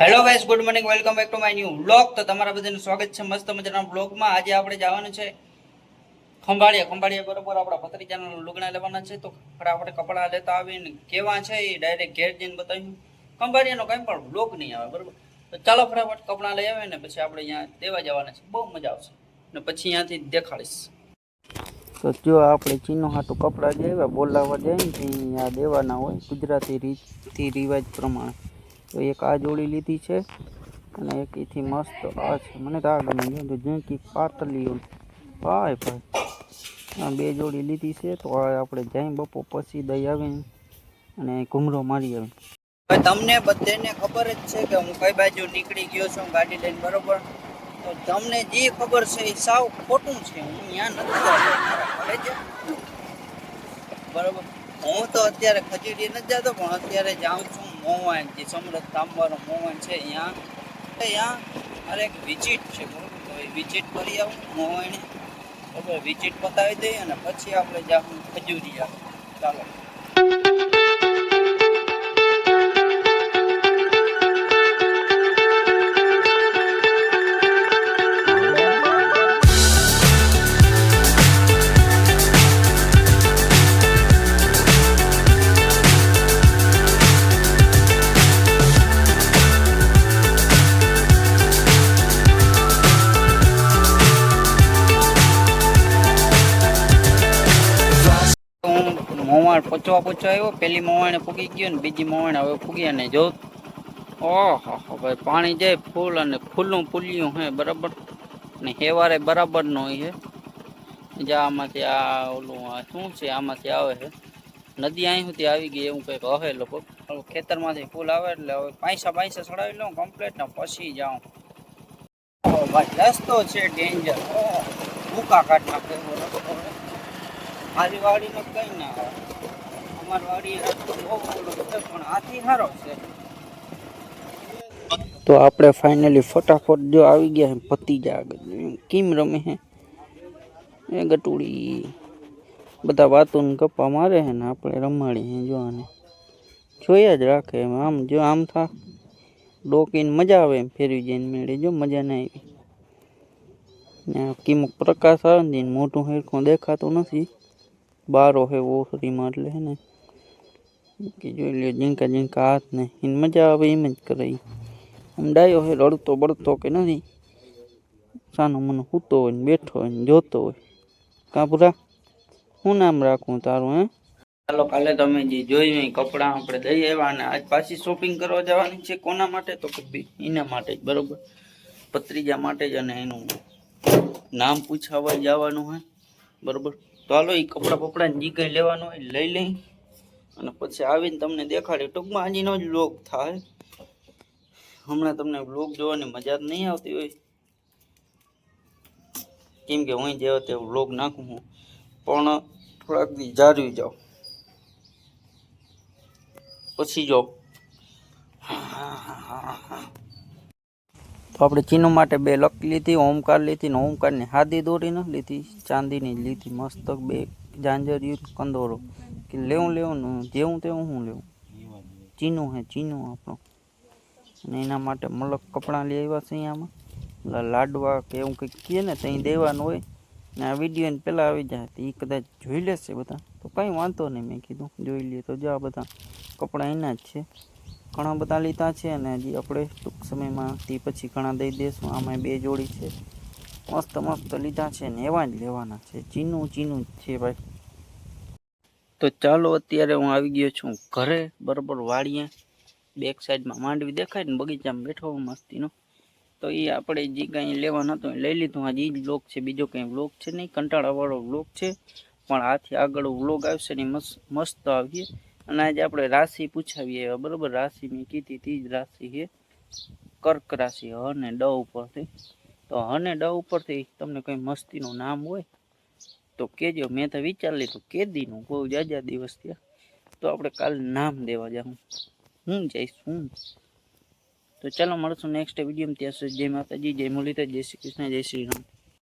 Hello guys good morning welcome back to my new blog તો તમારા બધાનું સ્વાગત છે મસ્ત મજાના બ્લોગમાં આજે આપણે જવાનું છે ખંભાળિયા. ખંભાળિયા બરોબર આપણા ભત્રીજાના લુગણા લેવાના છે. તો ફટાફટ કપડાં લેતા આવીને કેવા છે એ ડાયરેક્ટ ઘેર જઈને બતાવ્યું ખંભાળિયાનો કંઈ પણ બ્લોક નહીં આવે, બરોબર? તો ચાલો ફટાફટ કપડાં લઈ આવે ને પછી આપણે અહીંયા દેવા જવાના છે. બહુ મજા આવશે. ને પછી અહીંયાથી દેખાડીશ. તો જો આપણે ચીનો હાટું કપડાં જેવા બોલાવવા જઈએ ને આ દેવાના હોય, ગુજરાતી રીતથી રિવાજ પ્રમાણે. તો એક આ જોડી લીધી છે અને એક એથી મસ્ત આ છે. મને તો આ ગમે છે. ઝીંકી ભાઈ ભાઈ. બે જોડી લીધી છે તો આપણે જાય બપો પછી દઈ આવીને અને ઘૂમરો મારી આવે તમને બધાને ખબર જ છે કે હું કઈ બાજુ નીકળી ગયો છું ગાડી લઈને બરોબર? તો તમને જે ખબર છે એ સાવ ખોટું છે. હું ત્યાં નથી જતો. બરોબર? હું તો અત્યારે ખજૂરી નથી જતો, પણ અત્યારે જાઉં છું. મોવાન જે સમૃદ્ધ તાંબાનો મોવાન છે અહીંયા. અહીંયા મારે એક વિઝિટ છે બરાબર તો કરી આવું મોવાણે બરાબર વિઝિટ પતાવી દઈએ અને પછી આપણે જાઉં ખજૂરિયા. ચાલો. મોવાણ પચવા પચવા આવ્યો પેલી મોવાણે ફૂગી ગયો ને બીજી મોવાણે હવે ફૂગી અને જો ઓહો ભાઈ પાણી જાય ફૂલ અને ફૂલનું ફૂલ્યું હે બરાબર ને હેવારે બરાબર નો હોય છે જ્યાં આમાંથી આ ઓલું આ શું છે આમાંથી આવે છે નદી અહીં સુધી આવી ગઈ એવું કંઈક હે લોકો હવે ખેતરમાંથી ફૂલ આવે એટલે હવે પૈસા પૈસા ચડાવી લઉં કમ્પ્લીટ ને પછી જાઉં ઓહો ભાઈ રસ્તો છે ડેન્જર ભૂકા કાઢ નાખે બરાબર મારી વાડીનો કઈ ના આવે અમારી વાડી રસ્તો બહુ ઓલો છે પણ આથી સારો છે તો આપણે ફાઇનલી ફટાફટ જો આવી ગયા હે ભતીજા આગળ કેમ રમે હે એ ગટુડી બધા વાતો ને ગપ્પા મારે હે ને આપણે રમાડી હે જો આને જોયા જ રાખે એમ આમ જો આમ થા ડોકીને મજા આવે એમ ફેરવી જઈને મેળે જો મજા ના આવી ને આ કિમુક પ્રકાશ આવે ને એને મોટું હેરખું દેખાતું નથી બારો હે ઓસરીમાં એટલે હે ને કે જોઈ લ્યો જીંકા જીંકા હાથ ને એને મજા આવે એમ જ કરે ઈ. આમ ડાયો હે રડતો બળતો કે નથી સાનો મને સૂતો હોય ને બેઠો હોય ને જોતો હોય કાપરા શું નામ રાખું તારું હે ચાલો કાલે તમે જે જોયું એ કપડાં આપણે દઈ આવ્યા અને આજ પાછી શોપિંગ કરવા જવાની છે કોના માટે તો કે ભઈ એના માટે જ બરોબર પત્રીજા માટે જ અને એનું નામ પૂછાવા જવાનું હોય બરોબર તો હાલો એ કપડાં બપડા જે કંઈ લેવાનું હોય લઈ લઈ. અને પછી આવીને તમને દેખાડી. ટૂંકમાં આજનો જ લોક થાય. હમણાં તમને લોક જોવાની મજા નહીં આવતી હોય. કેમ કે હું જે તે લોક નાખું હું પણ થોડાક દી જાળવી જાઉં પછી જો. તો આપણે ચીનો માટે બે લક લીધી, ઓમકાર લીધી ને ઓમકારની હાદી દોરીને લીધી, ચાંદીની લીધી મસ્તક, બે જાંજરિયું કંદોરો. કે લેવું લેવું જેવું તેવું હું લેવું. ચીનું હે ચીનું આપણું. અને એના માટે મલક કપડાં લઈ આવ્યા છે અહીંયામાં. લાડવા કે એવું કંઈક કહે ને ત્યાં દેવાનું હોય. ને આ વીડિયો પહેલાં આવી જાય તો એ કદાચ જોઈ લેશે બધા. તો કંઈ વાંધો નહીં મેં કીધું. જોઈ લઈએ તો જો આ બધા. કપડાં એના જ છે. ઘણા બધા લીધા છે અને હજી આપણે ટૂંક સમયમાં તે પછી ઘણા દઈ દઈશું આમાં બે જોડી છે. મસ્ત મસ્ત લીધા છે ને એવા જ લેવાના છે. ચીનું ચીનું જ છે ભાઈ. તો ચાલો અત્યારે હું આવી ગયો છું ઘરે, બરોબર વાળીએ બેક સાઈડમાં માંડવી દેખાય ને બગીચામાં બેઠો મસ્તીનો. તો એ આપણે જે કાંઈ લેવાનું હતું એ લઈ લીધું. આજે જ વ્લોગ છે, બીજો કંઈ વ્લોગ છે નહીં. કંટાળાવાળો વ્લોગ છે. પણ આથી આગળ વ્લોગ આવશે ને મસ્ત મસ્ત આવીએ. અને આજે આપણે રાશિ પૂછાવીએ એવા બરોબર રાશિ મેં કીધી તી જ રાશિ છે કર્ક રાશિ હ ને ડ ઉપરથી તો હ ને ડ ઉપરથી તમને કંઈ મસ્તીનું નામ હોય તો કેજો મેં તો વિચારી લીધું કેદીનું બહુ જાજા દિવસ થયા તો આપણે કાલ નામ દેવા જાઉં હું જઈશ હું તો ચાલો મળશું નેક્સ્ટ વિડીયો ત્યાં સુધી જય માતાજી જય મુરલીધર જય શ્રી કૃષ્ણ જય શ્રી રામ